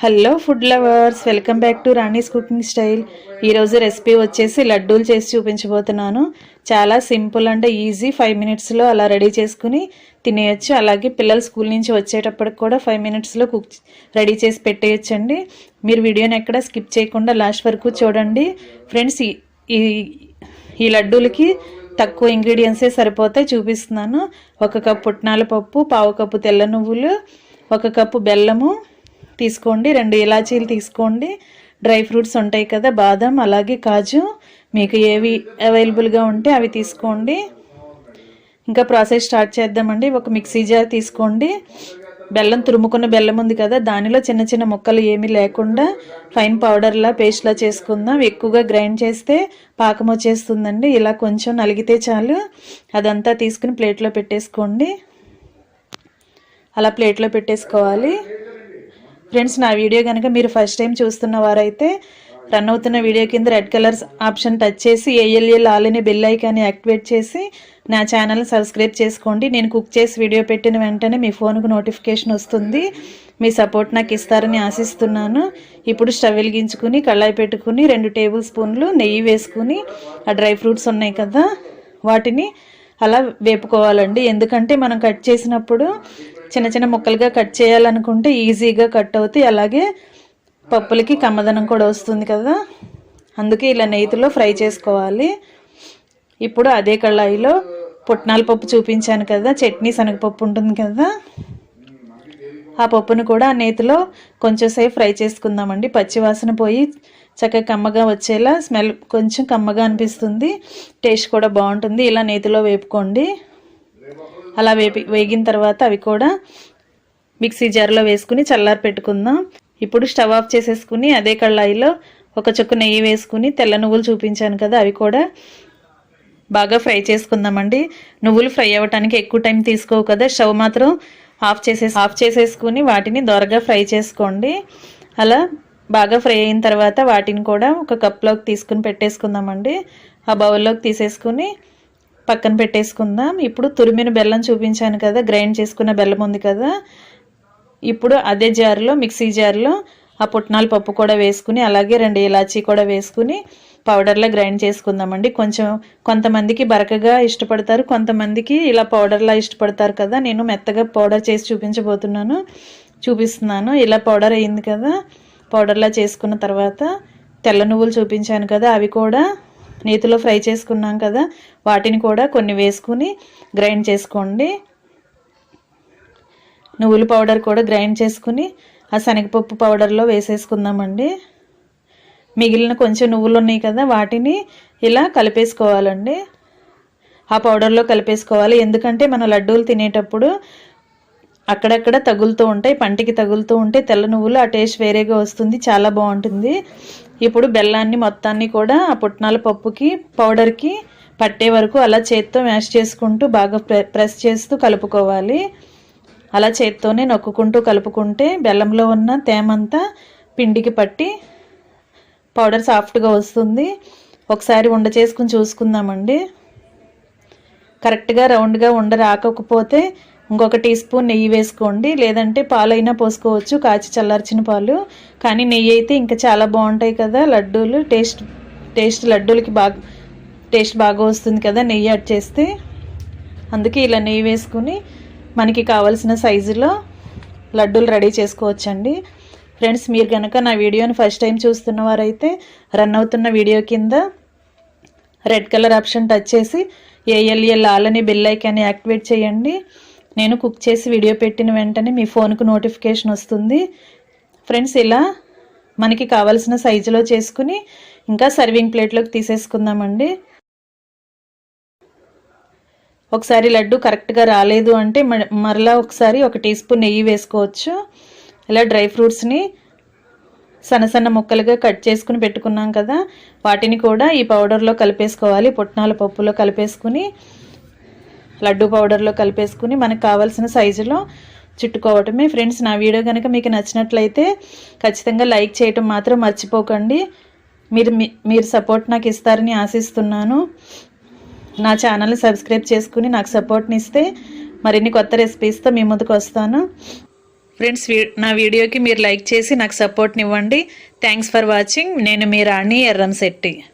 Hello food lovers welcome back to Rani's cooking style. ఈరోజు recipe వచ్చేసి లడ్డూలు చేసి చూపించబోతున్నాను. చాలా సింపుల్ అంటే ఈజీ ఫైవ్ మినిట్స్లో అలా రెడీ చేసుకుని తినేయచ్చు. అలాగే పిల్లలు స్కూల్ నుంచి వచ్చేటప్పటికి కూడా ఫైవ్ మినిట్స్లో కుక్ రెడీ చేసి పెట్టేయచ్చండి. మీరు వీడియోని ఎక్కడ స్కిప్ చేయకుండా లాస్ట్ వరకు చూడండి. ఫ్రెండ్స్ ఈ ఈ లడ్డూలకి తక్కువ ఇంగ్రీడియంట్సే సరిపోతాయి చూపిస్తున్నాను. ఒక కప్పు పుట్నాల పప్పు పావు కప్పు తెల్ల నువ్వులు ఒక కప్పు బెల్లము తీసుకోండి. రెండు ఇలాచీలు తీసుకోండి. డ్రై ఫ్రూట్స్ ఉంటాయి కదా బాదం అలాగే కాజు. మీకు ఏవి అవైలబుల్గా ఉంటే అవి తీసుకోండి. ఇంకా ప్రాసెస్ స్టార్ట్ చేద్దామండి. ఒక మిక్సీ జార్ తీసుకోండి. బెల్లం తురుముకున్న బెల్లం ఉంది కదా దానిలో చిన్న చిన్న ముక్కలు ఏమీ లేకుండా ఫైన్ పౌడర్లా పేస్ట్లా చేసుకుందాం. ఎక్కువగా గ్రైండ్ చేస్తే పాకం వచ్చేస్తుందండి. ఇలా కొంచెం నలిగితే చాలు. అదంతా తీసుకుని ప్లేట్లో పెట్టేసుకోండి. అలా ప్లేట్లో పెట్టేసుకోవాలి. ఫ్రెండ్స్ నా వీడియో కనుక మీరు ఫస్ట్ టైం చూస్తున్న వారైతే రన్ అవుతున్న వీడియో కింద రెడ్ కలర్స్ ఆప్షన్ టచ్ చేసి ఏఎల్ఎల్ ఆల్ని బెల్ ఐకాన్ని యాక్టివేట్ చేసి నా ఛానల్ సబ్స్క్రైబ్ చేసుకోండి. నేను కుక్ చేసి వీడియో పెట్టిన వెంటనే మీ ఫోన్కు నోటిఫికేషన్ వస్తుంది. మీ సపోర్ట్ నాకు ఇస్తారని ఆశిస్తున్నాను. ఇప్పుడు స్టవ్ వెలిగించుకుని కళాయి పెట్టుకుని రెండు టేబుల్ స్పూన్లు నెయ్యి వేసుకుని ఆ డ్రై ఫ్రూట్స్ ఉన్నాయి కదా వాటిని అలా వేపుకోవాలండి. ఎందుకంటే మనం కట్ చేసినప్పుడు చిన్న చిన్న ముక్కలుగా కట్ చేయాలనుకుంటే ఈజీగా కట్ అవుతాయి. అలాగే పప్పులకి కమ్మదనం కూడా వస్తుంది కదా. అందుకే ఇలా నెయ్యిలో ఫ్రై చేసుకోవాలి. ఇప్పుడు అదే కళాయిలో పుట్నాల పప్పు చూపించాను కదా. చట్నీ శనగపప్పు ఉంటుంది కదా. ఆ పప్పును కూడా ఆ నేతిలో కొంచెం సేపు ఫ్రై చేసుకుందామండి. పచ్చివాసన పోయి చక్కగా కమ్మగా వచ్చేలా స్మెల్ కొంచెం కమ్మగా అనిపిస్తుంది. టేస్ట్ కూడా బాగుంటుంది. ఇలా నేతిలో వేపుకోండి. అలా వేపి వేగిన తర్వాత అవి కూడా మిక్సీ జార్లో వేసుకుని చల్లారి పెట్టుకుందాం. ఇప్పుడు స్టవ్ ఆఫ్ చేసేసుకుని అదే కళ్ళాయిలో ఒక చుక్క నెయ్యి వేసుకుని తెల్ల నువ్వులు చూపించాను కదా అవి కూడా బాగా ఫ్రై చేసుకుందామండి. నువ్వులు ఫ్రై అవ్వటానికి ఎక్కువ టైం తీసుకోవు కదా స్టవ్ మాత్రం ఆఫ్ చేసే ఆఫ్ చేసేసుకుని వాటిని దొరగా ఫ్రై చేసుకోండి. అలా బాగా ఫ్రై అయిన తర్వాత వాటిని కూడా ఒక కప్లోకి తీసుకుని పెట్టేసుకుందామండి. ఆ బౌల్లోకి తీసేసుకుని పక్కన పెట్టేసుకుందాం. ఇప్పుడు తురిమిన బెల్లం చూపించాను కదా గ్రైండ్ చేసుకున్న బెల్లం ఉంది కదా. ఇప్పుడు అదే జార్లో మిక్సీ జార్లో ఆ పుట్నాల పప్పు కూడా వేసుకుని అలాగే రెండు ఇలాచీ కూడా వేసుకుని పౌడర్లో గ్రైండ్ చేసుకుందామండి. కొంచెం కొంతమందికి బరకగా ఇష్టపడతారు కొంతమందికి ఇలా పౌడర్లా ఇష్టపడతారు కదా. నేను మెత్తగా పౌడర్ చేసి చూపించబోతున్నాను చూపిస్తున్నాను. ఇలా పౌడర్ అయింది కదా. పౌడర్లా చేసుకున్న తర్వాత తెల్ల నువ్వులు చూపించాను కదా అవి కూడా నేతిలో ఫ్రై చేసుకున్నాం కదా వాటిని కూడా కొన్ని వేసుకుని గ్రైండ్ చేసుకోండి. నువ్వుల పౌడర్ కూడా గ్రైండ్ చేసుకుని ఆ శనగపప్పు పౌడర్లో వేసేసుకుందామండి. మిగిలిన కొంచెం నువ్వులు ఉన్నాయి కదా వాటిని ఇలా కలిపేసుకోవాలండి. ఆ పౌడర్లో కలిపేసుకోవాలి ఎందుకంటే మన లడ్డూలు తినేటప్పుడు అక్కడక్కడ తగులుతూ ఉంటాయి పంటికి తగులుతూ ఉంటే తెల్ల నువ్వులు ఆ టేస్ట్ వేరేగా వస్తుంది చాలా బాగుంటుంది. ఇప్పుడు బెల్లాన్ని మొత్తాన్ని కూడా ఆ పుట్నాల పప్పుకి పౌడర్కి పట్టే వరకు అలా చేత్తో మ్యాష్ చేసుకుంటూ బాగా ప్రెస్ చేస్తూ కలుపుకోవాలి. అలా చేత్తోనే నొక్కుకుంటూ కలుపుకుంటే బెల్లంలో ఉన్న తేమంతా పిండికి పట్టి పౌడర్ సాఫ్ట్గా వస్తుంది. ఒకసారి ఉండ చేసుకుని చూసుకుందామండి. కరెక్ట్గా రౌండ్గా ఉండ రాకపోతే ఇంకొక టీ స్పూన్ నెయ్యి వేసుకోండి. లేదంటే పాలైనా పోసుకోవచ్చు. కాచి చల్లార్చిన పాలు. కానీ నెయ్యి అయితే ఇంకా చాలా బాగుంటాయి కదా లడ్డూలు. టేస్ట్ టేస్ట్ లడ్డూలకి బాగా టేస్ట్ బాగా వస్తుంది కదా నెయ్యి యాడ్ చేస్తే. అందుకే ఇలా నెయ్యి వేసుకుని మనకి కావలసిన సైజులో లడ్డూలు రెడీ చేసుకోవచ్చండి. ఫ్రెండ్స్ మీరు కనుక నా వీడియోని ఫస్ట్ టైం చూస్తున్న వారైతే రన్ అవుతున్న వీడియో కింద రెడ్ కలర్ ఆప్షన్ టచ్ చేసి ఏఎల్ఎల్ ఆలని బెల్ ఐకాన్ని యాక్టివేట్ చేయండి. నేను కుక్ చేసి వీడియో పెట్టిన వెంటనే మీ ఫోన్కు నోటిఫికేషన్ వస్తుంది. ఫ్రెండ్స్ ఇలా మనకి కావాల్సిన సైజులో చేసుకుని ఇంకా సర్వింగ్ ప్లేట్లోకి తీసేసుకుందామండి. ఒకసారి లడ్డు కరెక్ట్గా రాలేదు అంటే మరలా ఒకసారి ఒక టీ స్పూన్ నెయ్యి వేసుకోవచ్చు. ఇలా డ్రై ఫ్రూట్స్ని సన్న సన్న ముక్కలుగా కట్ చేసుకుని పెట్టుకున్నాం కదా వాటిని కూడా ఈ పౌడర్లో కలిపేసుకోవాలి పుట్నాల పప్పులో కలిపేసుకుని. లడ్డు పౌడర్లో కలిపేసుకుని మనకు కావాల్సిన సైజులో చుట్టుకోవటమే. ఫ్రెండ్స్ నా వీడియో కనుక మీకు నచ్చినట్లయితే ఖచ్చితంగా లైక్ చేయటం మాత్రం మర్చిపోకండి. మీరు మీరు సపోర్ట్ నాకు ఇస్తారని ఆశిస్తున్నాను. నా ఛానల్ని సబ్స్క్రైబ్ చేసుకుని నాకు సపోర్ట్ని ఇస్తే మరిన్ని కొత్త రెసిపీస్తో మీ ముందుకు వస్తాను. ఫ్రెండ్స్ వీ- నా వీడియోకి మీరు లైక్ చేసి నాకు సపోర్ట్నివ్వండి థ్యాంక్స్ ఫర్ వాచింగ్ నేను మీ రాణి ఎర్రంశెట్టి